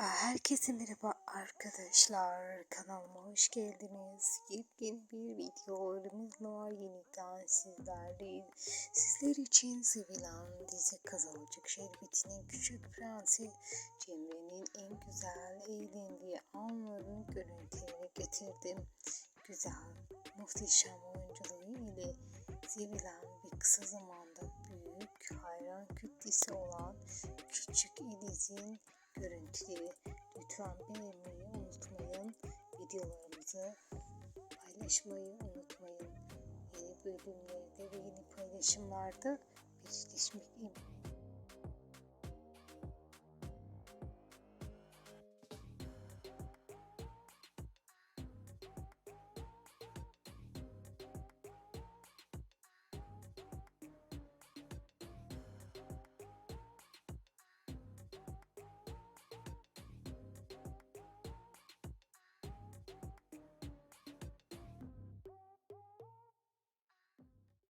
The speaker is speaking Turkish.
Herkese merhaba arkadaşlar. Kanalıma hoş geldiniz. Yepyeni bir videolarımızla yeniden sizlerleyiz. Sizler için sevilen dizi Kızılcık Şerbeti'nin Küçük Prensi Cemre'nin en güzel eğlendiği anların görüntülerini getirdim. Güzel, muhteşem oyunculuğu ile sevilen ve kısa zamanda büyük hayran kütlesi olan Küçük Ediz'in görüntüleri lütfen beğenmeyi unutmayın. Videolarımızı paylaşmayı unutmayın. Yeni bölümlerde ve yeni paylaşımlarda birleşmek